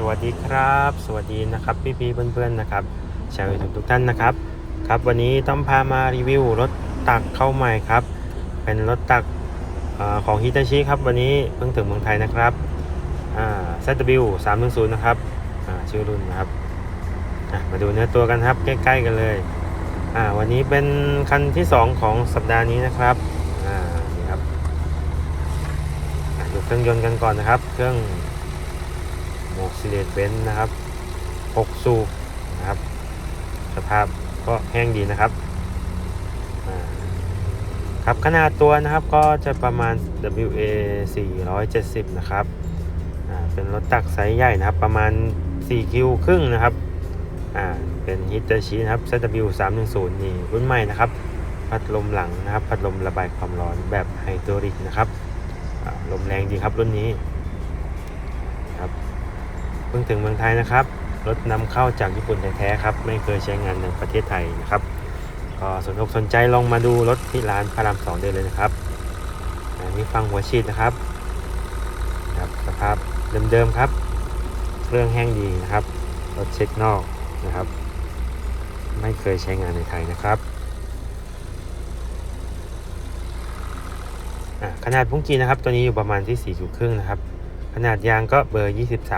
สวัสดีครับ สวัสดีนะครับพี่พี่เพื่อนๆนะครับชาวยูทูบทุกท่านนะครับ ครับวันนี้ต้องพามารีวิวรถตักเข้าใหม่ครับ เป็นรถตักอของฮิตาชิครับวันนี้เพิ่งถึงเมืองไทยนะครับอ่า ZW 310นะครับอ่าชื่อรุ่นนะครับอะมาดูเนื้อตัวกันครับใกล้ๆกันเลยอ่าวันนี้เป็นคันที่ 2 ของสัปดาห์นี้นะครับอ่านี่ครับอะดูเครื่องยนต์กันก่อนนะครับ เครื่อง โมกซิเลตเบนซ์นะครับ6สูบนะครับ สภาพก็แห้งดีนะครับครับขนาดตัวนะครับก็จะประมาณ WA 470 นะครับเป็นรถตักไซส์ใหญ่นะครับ ประมาณ 4 คิวครึ่งนะครับเป็นฮิตาชินะครับ ZW 310นี่รุ่นใหม่นะครับ พัดลมหลังนะครับ พัดลมระบายความร้อนแบบไฮดรอลิกนะครับลมแรงดีครับรุ่นนี้ เพิ่งถึงเมืองไทยนะครับ รถนำเข้าจากญี่ปุ่นแท้ๆครับ ไม่เคยใช้งานในประเทศไทยนะครับ ก็สนอกสนใจลองมาดูรถที่ร้านพระรามสองได้เลยนะครับอันนี้ฟังหัวฉีดนะครับครับสภาพเดิมๆครับ เครื่องแห้งดีนะครับ รถเช็คนอกนะครับ ไม่เคยใช้งานในไทยนะครับขนาดพุ้งกีนะครับ ตัวนี้อยู่ประมาณที่4ี่จุดครึ่งนะครับ นาดยางก็เบอร์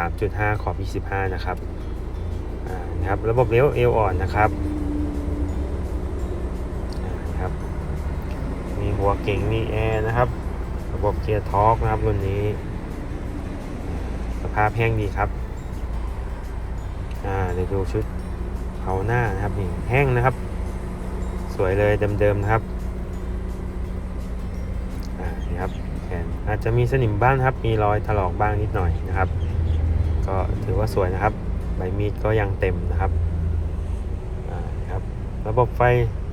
23.5 ขอบ 25 นะครับนะครับ ระบบเลี้ยวเอวอ่อนนะครับนะครับ มีหัวเก่งมีแอร์นะครับ ระบบเกียร์ทอร์กนะครับรุ่นนี้ สภาพแห้งดีครับอ่าเดี๋ยวดูชุดเผาหน้านะครับนี่แห้งนะครับ สวยเลยเดิมๆนะครับอ่านี่ครับ อาจจะมีสนิมบ้างครับ มีรอยถลอกบ้างนิดหน่อยนะครับ ก็ถือว่าสวยนะครับ ใบมีดก็ยังเต็มนะครับนะครับ ระบบไฟ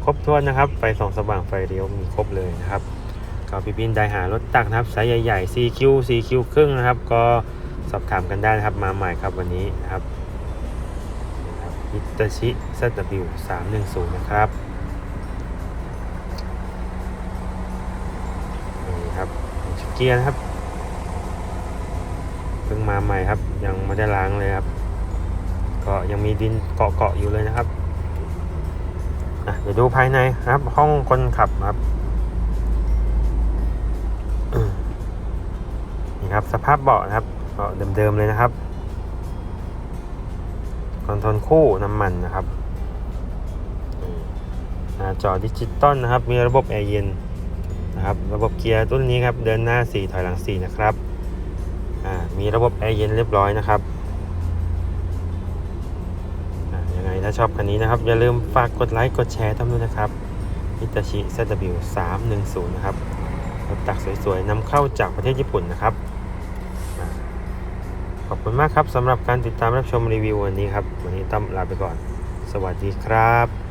ครบถ้วนนะครับ ไฟส่องสว่างไฟเลี้ยวมีครบเลยนะครับ ก็พี่บินได้หารถตักนะครับไซส์ใหญ่ๆ 4Q 4Q ครึ่งนะครับ ก็สอบถามกันได้นะครับ มาใหม่ครับวันนี้นะครับฮิตาชิ ZW 310 นะครับ นี่ครับชุด เกียร์นะครับเพิ่งมาใหม่ครับ ยังไม่ได้ล้างเลยครับ ก็ยังมีดินเกาะๆอยู่เลยนะครับเดี๋ยวดูภายในครับ ห้องคนขับครับนี่ครับ สภาพเบาะนะครับเบาะเดิมๆเลยนะครับคอนโทรลคู่น้ำมันนะครับหน้าจอดิจิตอลนะครับ มีระบบแอร์เย็น นะครับระบบเกียร์รุ่นนี้ครับเดินหน้า 4 ถอยหลัง 4 นะครับมีระบบแอร์เย็นเรียบร้อยนะครับยังไงถ้าชอบคันนี้นะครับ อย่าลืมฝากกดไลค์กดแชร์ทำด้วยนะครับฮิตาชิ ZW 310 นะครับรถตักสวยๆนำเข้าจากประเทศญี่ปุ่นนะครับขอบคุณมากครับสำหรับการติดตามรับชมรีวิววันนี้ครับ วันนี้ต้องลาไปก่อน สวัสดีครับ